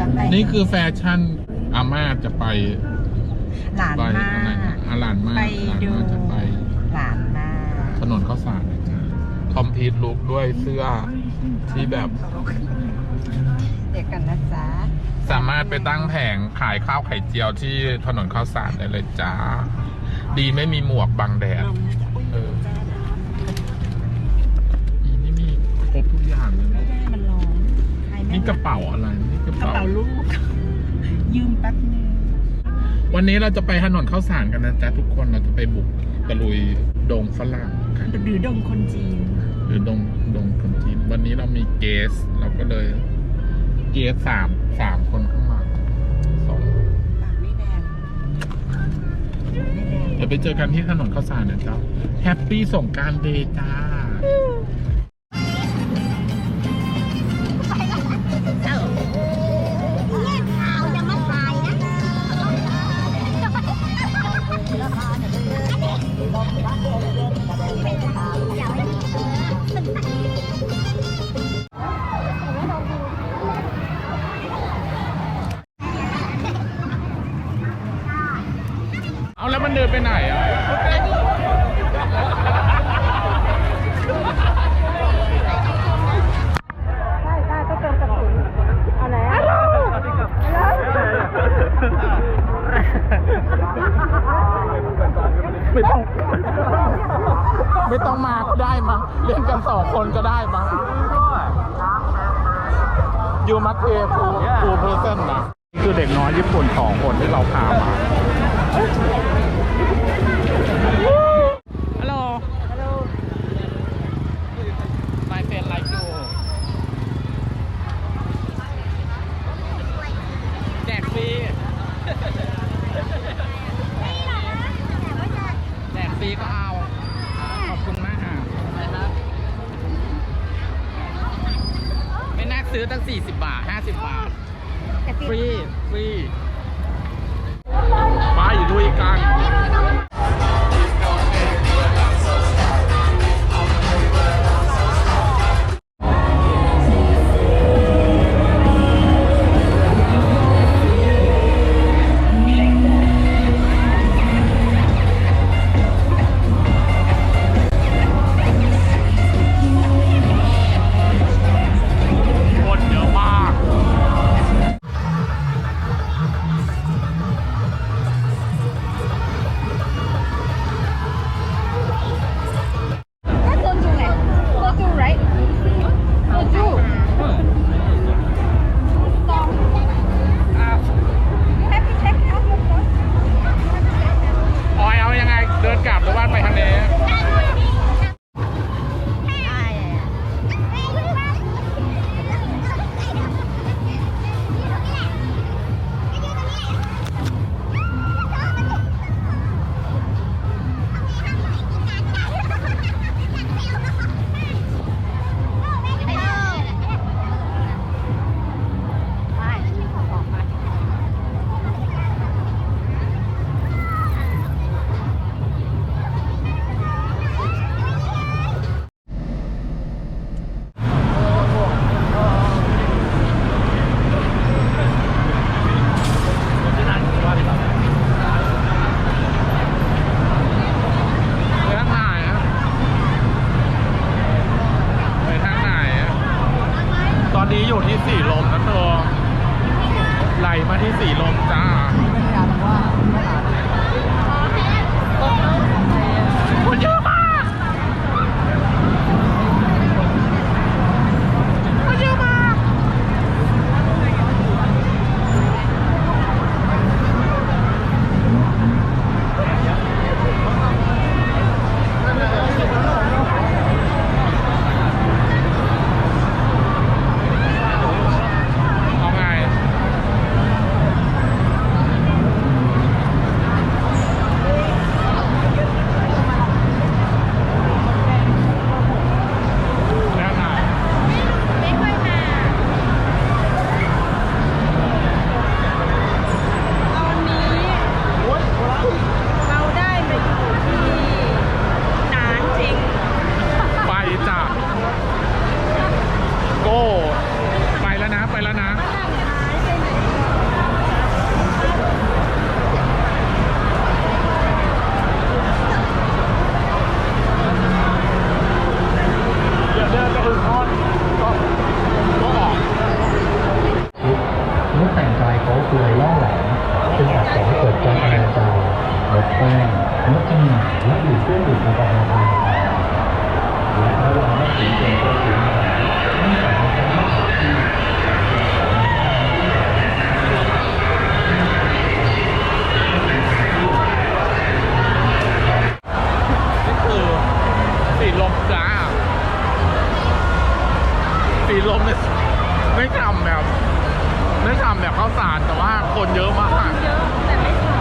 ชั้นในนี่คือแฟชั่นอาม่าจะไปหลานไปมาอะไรนะอาหลานมาไปหลานดูมาจะไป หลานมาถนนข้าวสารนะจ๊ะคอมพีทลุกด้วยเสื้อที่แบบเด็กกันนะจ๊ะสามารถไปตั้งแผงขายข้าวไข่เจียวที่ถนนข้าวสารได้เลยจ้า ดีไม่มีหมวกบังแดดเอออีนี่มีครบทุกอย่างเลย ไม่ นะ ได้มันร้อนใครไม่ นี่ กระเป๋าอะไรนี่กระกระเป๋า เป๋าลูก ยืมแป๊บนึงวันนี้เราจะไปถนนข้าวสารกันนะจ๊ะทุกคนเราจะไปบุกตะลุยดงฝรั่งกันหรือดงคนจีน หรือดงดงคนจีนวันนี้เรามีเกส เราก็เลย เกสสามสามคนข้างหลังสองปากไม่แดงไม่แดงเดี๋ยวไปเจอกันที่ถนนข้าวสารนะจ๊ะแฮปปี้สงกรารเดย์จ้าเอา ม่ต้องมาก็ได้มาเล่นกันสองคนก็ได้มายูมัตเอฟูฟูเพอร์เซนนะคือเด็กน้อยญี่ปุ่นสองคนที่เราพามาฮัลโหลฮัลโหล My friend like you แจกฟรีแจกฟรีก็เอา ซื้อตั้ง 40 บาท 50 บาทฟรี ฟรี ไปลุยกันคน ก็กแต่งกาเขาเปยล่อแหลมเป็นอาจก่อเกิดการอนาจารลแป้งลดจำหน่ายู่เครื่องดื่มแอลกอฮอล์ายในงานและระไม่ถึงเจนก็ถึงนี่คือสีลมจ้า สีลมเนี่ยไม่ทำแบบ ไม่ทำแบบข้าวสารแต่ว่าคนเยอะมาก เยอะแต่ไม่ฉ่ำ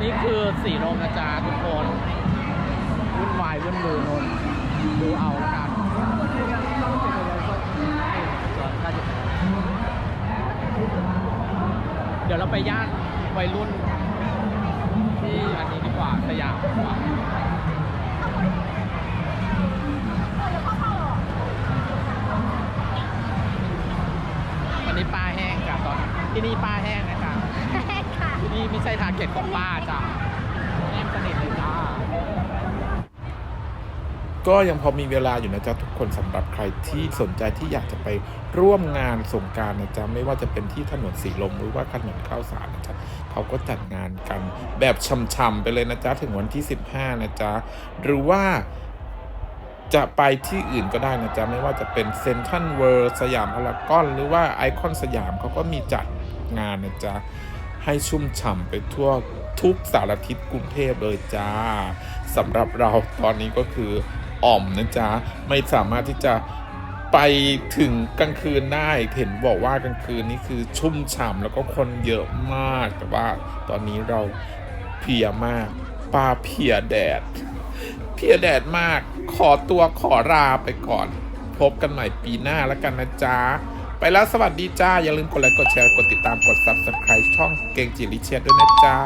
นี่คือสีลมนะจ๊ะทุกคนวุ่นวายวุ่นลือนนดูเอาแล้วกันเดี๋ยวเรา ไปย่านวัยรุ่น ที่อันนี้ดีกว่าสยามดีกว่าอันนี้ปลาแห้งจ้ะตอนที่นี่ปลาแห้งนะจ๊ะค่ะ ที่นี่ไม่ใช่ทาร์เก็ตของป้าจ้ะ ก็ยังพอมีเวลาอยู่นะจ๊ะทุกคนสำหรับใครที่สนใจที่อยากจะไปร่วมงานสงการนะจ๊ะไม่ว่าจะเป็นที่ถนนสีลมหรือว่าถนนข้าวสารนะจ๊ะเขาก็จัดงานกันแบบช่ำๆไปเลยนะจ๊ะถึงวันที่ 15 นะจ๊ะหรือว่าจะไปที่อื่นก็ได้นะจ๊ะไม่ว่าจะเป็นเซนทันเวิร์สยามพารากอนหรือว่าไอคอนสยามเขาก็มีจัดงานนะจ๊ะให้ชุ่มฉ่ำไปทั่วทุกสารทิศกรุงเทพเลยจ้าสำหรับเราตอนนี้ก็คือ อ่อมนะจ๊ะ ไม่สามารถที่จะไปถึงกลางคืนได้เห็นบอกว่ากลางคืนนี้คือชุ่มฉ่ำแล้วก็คนเยอะมากแต่ว่าตอนนี้เราเพียมากปลาเพียแดด เพียแดดมากขอตัวขอลาไปก่อน พบกันใหม่ปีหน้าแล้วกันนะจ๊ะ ไปแล้วสวัสดีจ้า อย่าลืมกดไลค์กดแชร์กดติดตามกด Subscribe ช่องเก่งจิริเชียด้วยนะจ๊ะ